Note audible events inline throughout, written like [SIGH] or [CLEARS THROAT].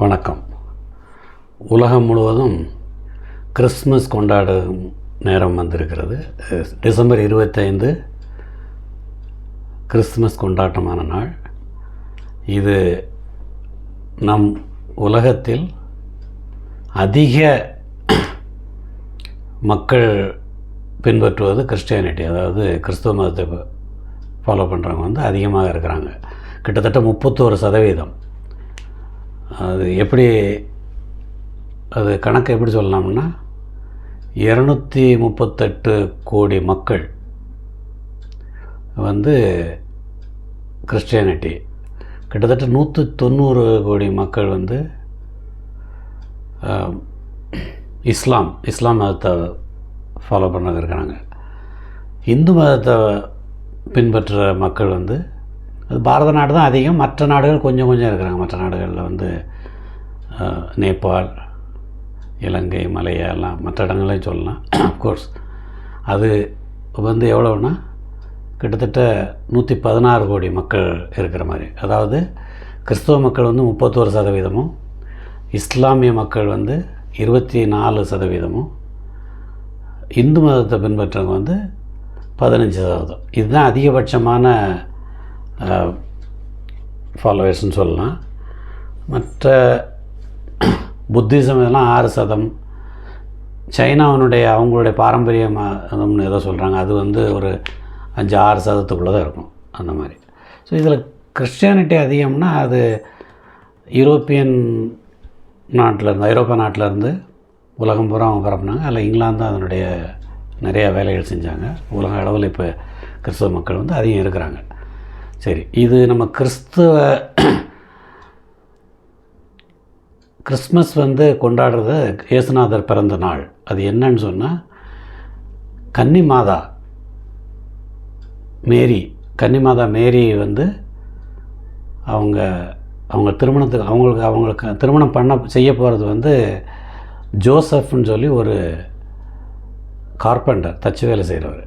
வணக்கம். உலகம் முழுவதும் கிறிஸ்மஸ் கொண்டாடும் நேரம் வந்திருக்கிறது. டிசம்பர் இருபத்தைந்து கிறிஸ்துமஸ் கொண்டாட்டமான நாள். இது நம் உலகத்தில் அதிக மக்கள் பின்பற்றுவது கிறிஸ்டியானிட்டி. அதாவது கிறிஸ்துவ மதத்தை ஃபாலோ பண்ணுறவங்க வந்து அதிகமாக இருக்கிறாங்க. கிட்டத்தட்ட முப்பத்தோரு சதவீதம். அது எப்படி அது கணக்கு எப்படி சொல்லலாம்னா இரநூத்தி முப்பத்தெட்டு கோடி மக்கள் வந்து கிறிஸ்டியானிட்டி கிட்டத்தட்ட நூற்றி தொண்ணூறு கோடி மக்கள் வந்து இஸ்லாம் இஸ்லாம் மதத்தை ஃபாலோ பண்ண இருக்கிறாங்க இந்து மதத்தை பின்பற்றுற மக்கள் வந்து அது பாரத நாடு தான் அதிகம் மற்ற நாடுகள் கொஞ்சம் கொஞ்சம் இருக்கிறாங்க. மற்ற நாடுகளில் வந்து நேபாள் இலங்கை மலையாளம் மற்ற இடங்களையும் சொல்லலாம். [CLEARS THROAT] அஃப்கோர்ஸ் அது வந்து எவ்வளோன்னா கிட்டத்தட்ட நூற்றி பதினாறு கோடி மக்கள் இருக்கிற மாதிரி. அதாவது கிறிஸ்துவ மக்கள் வந்து முப்பத்தோரு சதவீதமும் இஸ்லாமிய மக்கள் வந்து இருபத்தி நாலு சதவீதமும் இந்து மதத்தை பின்பற்றவங்க வந்து பதினஞ்சு சதவீதம். இதுதான் அதிகபட்சமான ஃபாலோவர்ஸ்னு சொல்லலாம். மற்ற புத்திசம் இதெல்லாம் ஆறு சதம். சைனாவினுடைய அவங்களுடைய பாரம்பரிய மதம்னு ஏதோ சொல்கிறாங்க அது வந்து ஒரு அஞ்சு ஆறு சதத்துக்குள்ளே தான் இருக்கும். அந்த மாதிரி. ஸோ இதில் கிறிஸ்டியானிட்டி அதிகம்னா அது யூரோப்பியன் நாட்டிலேருந்து ஐரோப்பிய நாட்டிலேருந்து உலகம் பூரா அவங்க பரப்புனாங்க. அதில் இங்கிலாந்து தான் அதனுடைய நிறைய வேலைகள் செஞ்சாங்க. உலக அளவில் இப்போ கிறிஸ்தவ மக்கள் வந்து அதிகம் இருக்கிறாங்க. சரி இது நம்ம கிறிஸ்துவ கிறிஸ்மஸ் வந்து கொண்டாடுறது இயேசுநாதர் பிறந்த நாள். அது என்னன்னு சொன்னால் கன்னி மாதா மேரி கன்னிமாதா மேரி வந்து அவங்க அவங்க திருமணத்துக்கு அவங்களுக்கு அவங்களுக்கு திருமணம் பண்ண செய்ய போகிறது வந்து ஜோசப்னு சொல்லி ஒரு கார்பெண்டர் தச்சு வேலை செய்கிறவர்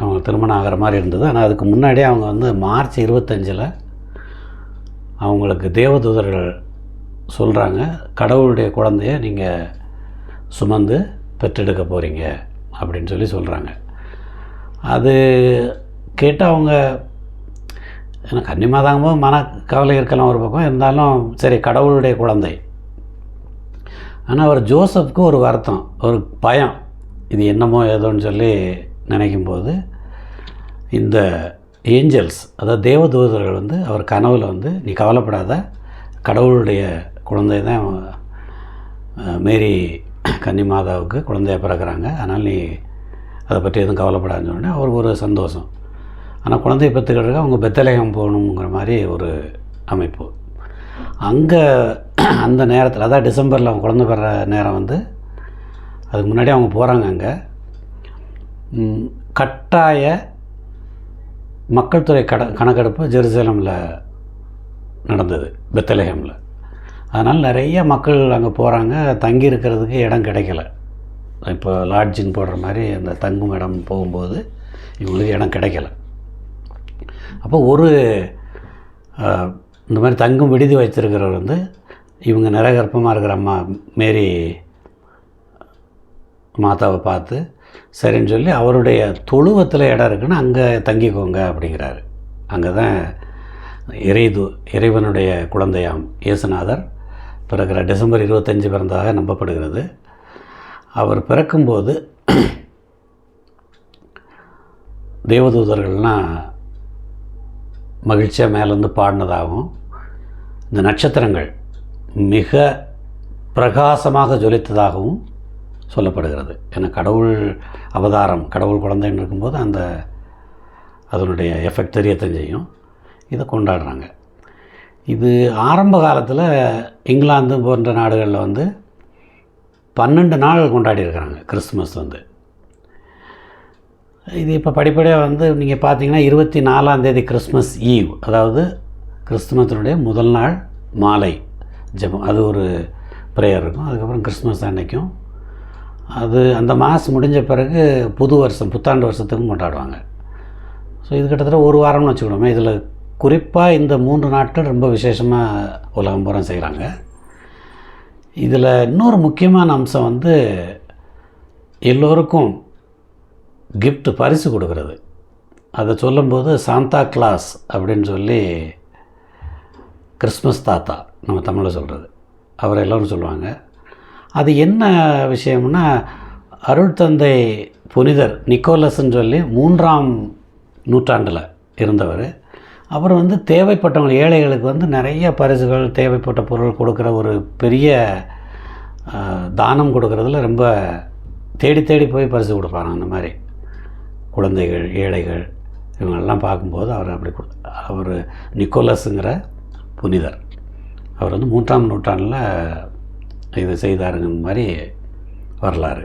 அவங்க திருமணம் ஆகிற மாதிரி இருந்தது. ஆனால் அதுக்கு முன்னாடியே அவங்க வந்து மார்ச் இருபத்தஞ்சில் அவங்களுக்கு தேவதூதர்கள் சொல்கிறாங்க கடவுளுடைய குழந்தைய நீங்கள் சுமந்து பெற்றெடுக்க போகிறீங்க அப்படின்னு சொல்லி சொல்கிறாங்க அது கேட்டால் அவங்க எனக்கு கன்னிமாதாங்கும்போது மன கவலை இருக்கலாம் ஒரு பக்கம் இருந்தாலும் சரி கடவுளுடைய குழந்தை. ஆனால் அவர் ஜோசப்க்கு ஒரு வருத்தம் ஒரு பயம். இது என்னமோ ஏதோன்னு சொல்லி நினைக்கும்போது இந்த ஏஞ்சல்ஸ் அதாவது தேவதூதர்கள் வந்து அவர் கனவில் வந்து நீ கவலைப்படாத கடவுளுடைய குழந்தை தான் மேரி கன்னிமாதாவுக்கு குழந்தைய பிறக்கிறாங்க. அதனால் நீ அதை பற்றி எதுவும் கவலைப்படாதுன்னு சொன்னேன் அவருக்கு ஒரு சந்தோஷம். ஆனால் குழந்தைய பெற்றுக்கிறதுக்கு அவங்க பெத்தலேகம் போகணுங்கிற மாதிரி ஒரு அமைப்பு. அங்கே அந்த நேரத்தில் அதான் டிசம்பரில் அவங்க குழந்தை பெற நேரம் வந்து அதுக்கு முன்னாடி அவங்க போகிறாங்க அங்கே. கட்டாய மக்கள் துறை கட கணக்கெடுப்பு ஜெருசலமில் நடந்தது பெத்தலேகமில் அதனால் நிறைய மக்கள் அங்கே போகிறாங்க தங்கி இருக்கிறதுக்கு இடம் கிடைக்கல. இப்போ லாட்ஜின் போடுற மாதிரி அந்த தங்கும் இடம் போகும்போது இவங்களுக்கு இடம் கிடைக்கல. அப்போ ஒரு இந்த மாதிரி தங்கும் விடுதி வச்சிருக்கிறவர் வந்து இவங்க நிறகற்பமாக இருக்கிற அம்மா மேரி மாதாவை பார்த்து சரின்னு சொல்லி அவருடைய தொழுவத்தில் இடம் இருக்குன்னு அங்கே தங்கிக்கோங்க அப்படிங்கிறாரு. அங்கே தான் இறைது இறைவனுடைய குழந்தையாம் இயேசுநாதர். பிறக்கிற டிசம்பர் இருபத்தஞ்சு பிறந்ததாக நம்பப்படுகிறது. அவர் பிறக்கும்போது தேவதூதர்கள்லாம் மகிழ்ச்சியாக மேலேருந்து பாடினதாகவும் இந்த நட்சத்திரங்கள் மிக பிரகாசமாக ஜொலித்ததாகவும் சொல்லப்படுகிறது. ஏன்னா கடவுள் அவதாரம் கடவுள் குழந்தைன்னு இருக்கும்போது அந்த அதனுடைய எஃபெக்ட் தெரியத்தையும் இதை கொண்டாடுறாங்க. இது ஆரம்ப காலத்தில் இங்கிலாந்து போன்ற நாடுகளில் வந்து பன்னெண்டு நாள் கொண்டாடி இருக்கிறாங்க. கிறிஸ்மஸ் வந்து. இது இப்போ படிப்படியாக வந்து நீங்கள் பார்த்தீங்கன்னா இருபத்தி நாலாம் தேதி கிறிஸ்மஸ் ஈவ் அதாவது கிறிஸ்துமத்தினுடைய முதல் நாள் மாலை ஜெபம். அது ஒரு ப்ரேயர் இருக்கும். அதுக்கப்புறம் கிறிஸ்மஸ் அன்னைக்கும். அது அந்த மாதம் முடிஞ்ச பிறகு புது வருஷம் புத்தாண்டு வருஷத்துக்கும் கொண்டாடுவாங்க. ஸோ இது கிட்டத்தட்ட ஒரு வாரம்னு வச்சுக்கணுமே இதில் குறிப்பாக இந்த மூன்று நாட்கள் ரொம்ப விசேஷமாக உலகம் பூரா செய்கிறாங்க இதில் இன்னொரு முக்கியமான அம்சம் வந்து எல்லோருக்கும் கிஃப்ட் பரிசு கொடுக்கறது. அதை சொல்லும்போது சாந்தா கிளாஸ் அப்படின்னு சொல்லி கிறிஸ்மஸ் தாத்தா நம்ம தமிழில் சொல்கிறது அவர் எல்லோரும் சொல்லுவாங்க. அது என்ன விஷயம்னா அருள் தந்தை புனிதர் நிக்கோலஸ்ன்னு சொல்லி மூன்றாம் நூற்றாண்டில் இருந்தவர். அப்புறம் வந்து தேவைப்பட்டவங்க ஏழைகளுக்கு வந்து நிறைய பரிசுகள் தேவைப்பட்ட பொருள் கொடுக்குற ஒரு பெரிய தானம் கொடுக்கறதுல ரொம்ப தேடி தேடி போய் பரிசு கொடுப்பாங்க அந்த மாதிரி. குழந்தைகள் ஏழைகள் இவங்கெல்லாம் பார்க்கும்போது அவர் அப்படி கொடு அவர் நிக்கோலஸுங்கிற புனிதர். அவர் வந்து மூன்றாம் நூற்றாண்டில் இது செய்தாருங்க மாதிரி வரலாறு.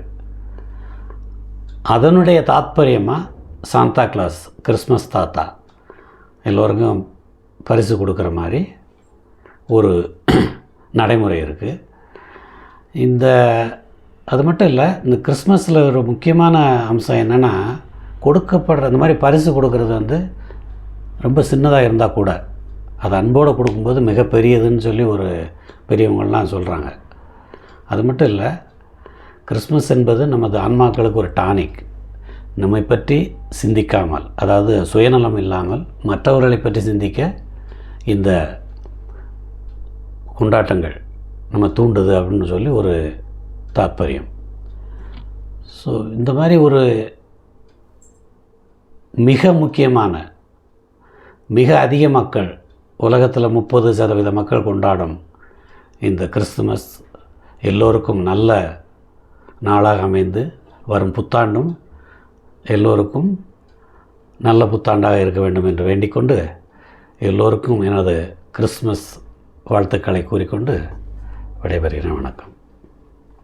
அதனுடைய தாத்பரியமாக சாந்தா கிளாஸ் கிறிஸ்மஸ் தாத்தா எல்லோருக்கும் பரிசு கொடுக்குற மாதிரி ஒரு [CLEARS THROAT] நடைமுறை இருக்குது இந்த அது மட்டும் இல்லை இந்த கிறிஸ்மஸில் ஒரு முக்கியமான அம்சம் என்னென்னா கொடுக்கப்படுற இந்த மாதிரி பரிசு கொடுக்கறது வந்து ரொம்ப சின்னதாக இருந்தால் கூட அது அன்போடு கொடுக்கும்போது மிகப்பெரியதுன்னு சொல்லி ஒரு பெரியவங்கள்லாம் சொல்கிறாங்க அது மட்டும் இல்லை கிறிஸ்மஸ் என்பது நமது ஆன்மாக்களுக்கு ஒரு டானிக். நம்மை பற்றி சிந்திக்காமல் அதாவது சுயநலம் இல்லாமல் மற்றவர்களை பற்றி சிந்திக்க இந்த கொண்டாட்டங்கள் நம்ம தூண்டுது அப்படின்னு சொல்லி ஒரு தாற்பயம் ஸோ இந்த மாதிரி ஒரு மிக முக்கியமான மிக அதிக மக்கள் உலகத்தில் முப்பது சதவீத மக்கள் கொண்டாடும் இந்த கிறிஸ்துமஸ் எல்லோருக்கும் நல்ல நாளாக அமைந்து வரும் புத்தாண்டும் எல்லோருக்கும் நல்ல புத்தாண்டாக இருக்க வேண்டும் என்று வேண்டிக்கொண்டு எல்லோருக்கும் எனது கிறிஸ்மஸ் வாழ்த்துக்களை கூறிக்கொண்டு விடைபெறுகிறேன். வணக்கம்.